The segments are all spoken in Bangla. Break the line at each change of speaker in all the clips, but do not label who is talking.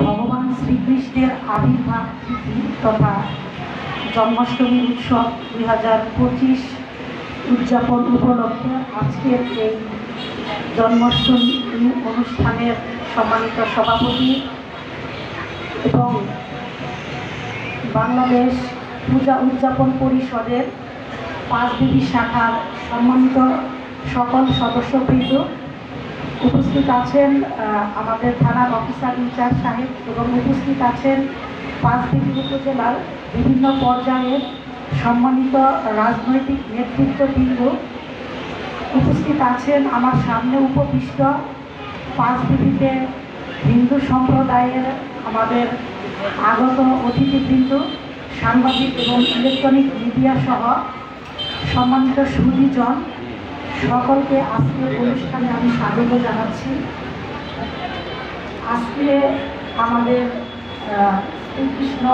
ভগবান শ্রীকৃষ্ণের আবির্ভাব তিথি তথা জন্মাষ্টমী উৎসব দুই হাজার পঁচিশ উদযাপন উপলক্ষে আজকের এই জন্মাষ্টমী অনুষ্ঠানের সম্মানিত সভাপতি এবং বাংলাদেশ পূজা উদযাপন পরিষদের পাঁচ পাঁচবিবি শাখার সম্মানিত সকল সদস্যবৃন্দ উপস্থিত আছেন আমাদের থানার অফিসার ইনচার্জ সাহেব এবং উপস্থিত আছেন পাঁচবিবি উপজেলার বিভিন্ন পর্যায়ের সম্মানিত রাজনৈতিক নেতৃত্ববৃন্দ। উপস্থিত আছেন আমার সামনে উপবিষ্ট পাঁচবিবিতে হিন্দু সম্প্রদায়ের আমাদের আগত অতিথিবৃন্দ, সাংবাদিক এবং ইলেকট্রনিক মিডিয়া সহ সম্মানিত সুদীজন সকলকে আজকের অনুষ্ঠানে আমি স্বাগত জানাচ্ছি। আজকে আমাদের শ্রীকৃষ্ণ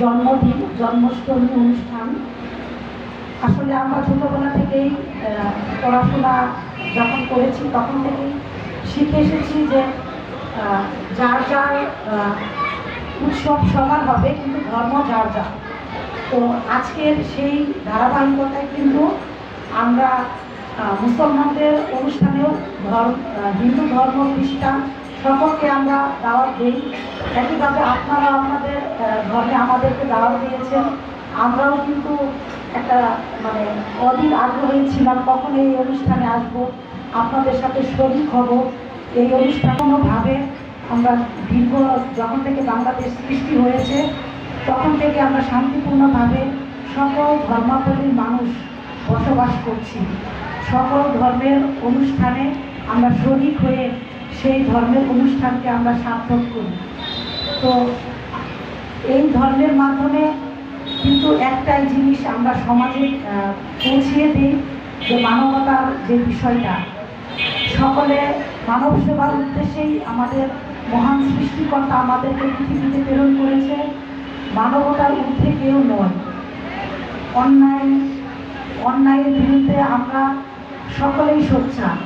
জন্মদিন জন্মাষ্টমী অনুষ্ঠান। আসলে আমরা ছোটোবেলা থেকেই পড়াশোনা যখন করেছি তখন থেকেই শিখে এসেছি যে যার যার উৎসব সবার হবে কিন্তু ধর্ম যার যার। তো আজকের সেই ধারাবাহিকতায় কিন্তু আমরা মুসলমানদের অনুষ্ঠানেও ধর্ম হিন্দু ধর্ম, খ্রিস্টান সকলকে আমরা দাওয়াত দিই। একইভাবে আপনারা আপনাদের ধর্মে আমাদেরকে দাওয়াত দিয়েছেন। আমরাও কিন্তু একটা মানে অধীর আগ্রহী ছিলাম কখন এই অনুষ্ঠানে আসব, আপনাদের সাথে শরিক হব। এই অনুষ্ঠান কোনোভাবে আমরা দীর্ঘ, যখন থেকে বাংলাদেশ সৃষ্টি হয়েছে, তখন থেকে আমরা শান্তিপূর্ণভাবে সকল ধর্মাবলীর মানুষ বসবাস করছি। সকল ধর্মের অনুষ্ঠানে আমরা শরিক হয়ে সেই ধর্মের অনুষ্ঠানকে আমরা সার্থক করি। তো এই ধর্মের মাধ্যমে কিন্তু একটাই জিনিস আমরা সমাজে পৌঁছিয়ে দিই, যে মানবতার যে বিষয়টা। সকলে মানব সেবার উদ্দেশ্যেই আমাদের মহান সৃষ্টিকর্তা আমাদেরকে পৃথিবীতে প্রেরণ করেছে। মানবতার ঊর্ধ্বে কেউ নয়। অন্যায় অন্যায়ের বিরুদ্ধে আমরা সকলেই সোচ্চার।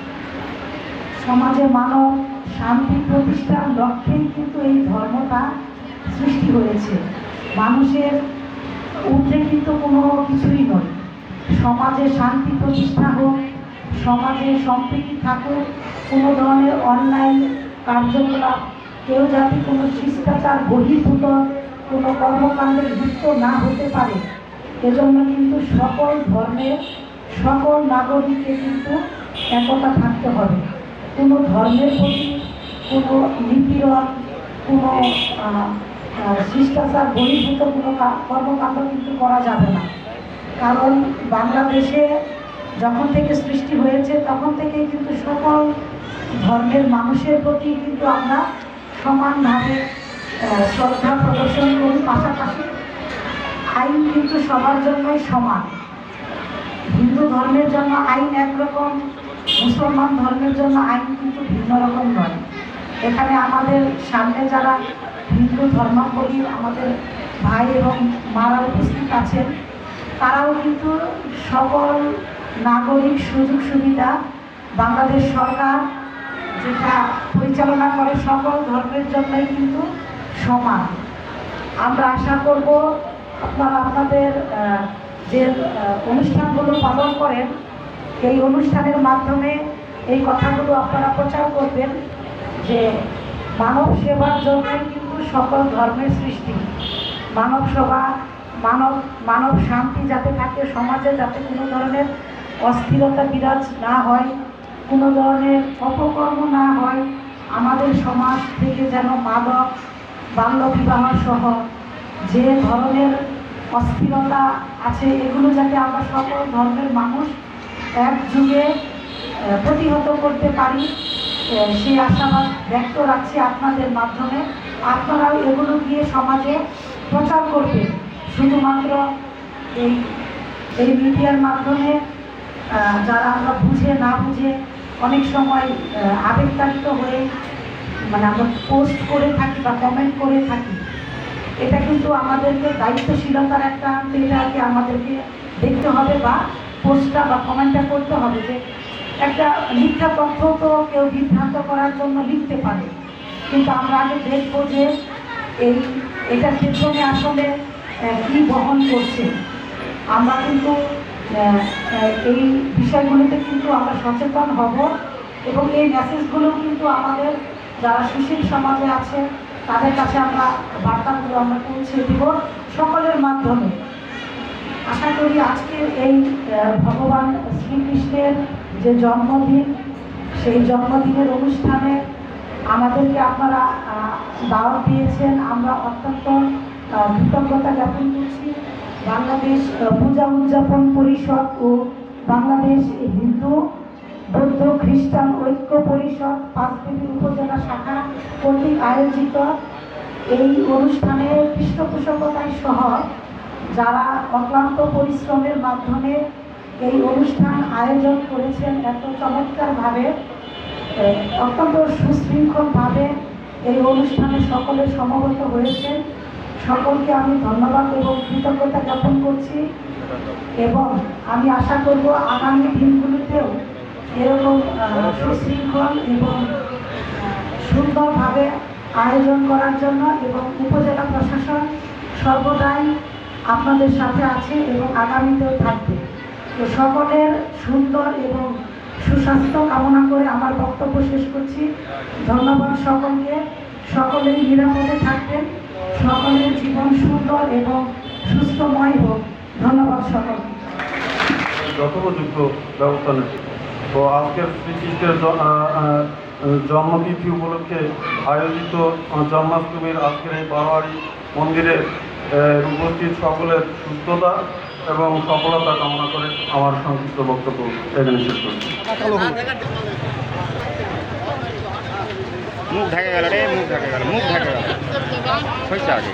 সমাজে মানব শান্তি প্রতিষ্ঠার লক্ষ্যেই কিন্তু এই ধর্মটা সৃষ্টি হয়েছে। মানুষের ঊর্ধ্বে কোনো কিছুই নয়। সমাজে শান্তি প্রতিষ্ঠা হোক, সমাজে সম্প্রীতি থাকুক, কোনো ধরনের অন্যায় কার্যকলাপ, কেউ যাতে কোনো শিষ্টাচার বহির্ভূত, কোনো কর্মকাণ্ডে যুক্ত না হতে পারে এজন্য কিন্তু সকল ধর্মের সকল নাগরিককে কিন্তু একতা থাকতে হবে। কোনো ধর্মের প্রতি কোনো নিপীড়ন, কোনো শিষ্টাচার, বহির্ভূত কোনো কর্মকাণ্ড কিন্তু করা যাবে না। কারণ বাংলাদেশে যখন থেকে সৃষ্টি হয়েছে, তখন থেকে কিন্তু সকল ধর্মের মানুষের প্রতি কিন্তু আমরা সমানভাবে শ্রদ্ধা প্রদর্শন করি। পাশাপাশি আইন কিন্তু সবার জন্যই সমান। হিন্দু ধর্মের জন্য আইন একরকম, মুসলমান ধর্মের জন্য আইন কিন্তু ভিন্ন রকম নয়। এখানে আমাদের সামনে যারা হিন্দু ধর্মাবলী আমাদের ভাই এবং মারা উপস্থিত আছেন, তারাও কিন্তু সকল নাগরিক সুযোগ সুবিধা, বাংলাদেশ সরকার যেটা পরিচালনা করে সকল ধর্মের জন্যই কিন্তু সমান। আমরা আশা করব আপনারা আপনাদের যে অনুষ্ঠানগুলো পালন করেন, এই অনুষ্ঠানের মাধ্যমে এই কথাগুলো আপনারা প্রচার করবেন যে মানব সেবার জন্যই কিন্তু সকল ধর্মের সৃষ্টি। মানব সেবা মানব মানব শান্তি যাতে থাকে, সমাজে যাতে কোনো ধরনের অস্থিরতা বিরাজ না হয়, কোনো ধরনের অপকর্ম না হয়, আমাদের সমাজ থেকে যেন মাদক, বাল্যবিবাহ সহ যে ধরনের অস্থিরতা আছে এগুলো যাতে আমরা সকল ধর্মের মানুষ একযুগে আহ, প্রতিহত করতে পারি সেই আশাবাদ ব্যক্ত রাখছি আপনাদের মাধ্যমে। আপনারাও এগুলো গিয়ে সমাজে প্রচার করবেন। শুধুমাত্র এই এই মিডিয়ার মাধ্যমে যারা আমরা বুঝে না বুঝে অনেক সময় আবেগতাড়িত হয়ে মানে আমরা পোস্ট করে থাকি বা কমেন্ট করে থাকি। এটা কিন্তু আমাদেরকে দায়িত্বশীলতার একটা এটাকে আমাদেরকে দেখতে হবে বা পোস্টটা বা কমেন্টটা করতে হবে যে একটা মিথ্যা তথ্য তো কেউ বিভ্রান্ত করার জন্য লিখতে পারে। কিন্তু আমরা আগে দেখব যে এই এটার পেছনে আসলে কি বহন করছে। আমরা কিন্তু এই বিষয়গুলোতে কিন্তু আমরা সচেতন হব এবং এই মেসেজগুলো কিন্তু আমাদের যারা সুশীল সমাজে আছে তাদের কাছে আমরা বার্তাগুলো আমরা পৌঁছে দিব সকলের মাধ্যমে। আশা করি আজকের এই ভগবান শ্রীকৃষ্ণের যে জন্মদিন, সেই জন্মদিনের অনুষ্ঠানে আমাদেরকে আপনারা দাওয়াত দিয়েছেন। আমরা অত্যন্ত কৃতজ্ঞতা জ্ঞাপন করছি। বাংলাদেশ পূজা উদযাপন পরিষদ ও বাংলাদেশ হিন্দু বৌদ্ধ খ্রিস্টান ঐক্য পরিষদ পাঁচদেবী উপজেলা শাখা কর্তৃক আয়োজিত এই অনুষ্ঠানে পৃষ্ঠপোষকতায় সহ যারা অক্লান্ত পরিশ্রমের মাধ্যমে এই অনুষ্ঠান আয়োজন করেছেন এত চমৎকারভাবে অত্যন্ত সুশৃঙ্খলভাবে এই অনুষ্ঠানে সকলে সমবেত হয়েছেন। সকলকে আমি ধন্যবাদ এবং কৃতজ্ঞতা জ্ঞাপন করছি এবং আমি আশা করব আগামী দিনগুলিতেও এরকম সুশৃঙ্খল এবং সুন্দরভাবে আয়োজন করার জন্য এবং উপজেলা প্রশাসন সর্বদাই আপনাদের সাথে আছে এবং আগামীতেও থাকবে। তো সকলের সুন্দর এবং সুস্বাস্থ্য কামনা করে আমার বক্তব্য শেষ করছি। ধন্যবাদ সকলকে। সকলেই নিরাপদে থাকবেন। সকলের জীবন সুন্দর এবং সুস্থময় হোক। ধন্যবাদ সকলকে।
যথোপযুক্ত ব্যবস্থা নেবে তো আজকের শ্রীকৃষ্ণের জন্মতিথি উপলক্ষে আয়োজিত জন্মাষ্টমীর আজকের এই বারোয়ারি মন্দিরে উপস্থিত সকলের সুস্থতা এবং সফলতা কামনা করে আমার সংক্ষিপ্ত বক্তব্য এখানে শেষ করছি।
মুখ ঢেকে গেল রে, মুখ ঢেকে গেল, মুখ ঢেকে গেল। হয়েছে আগে।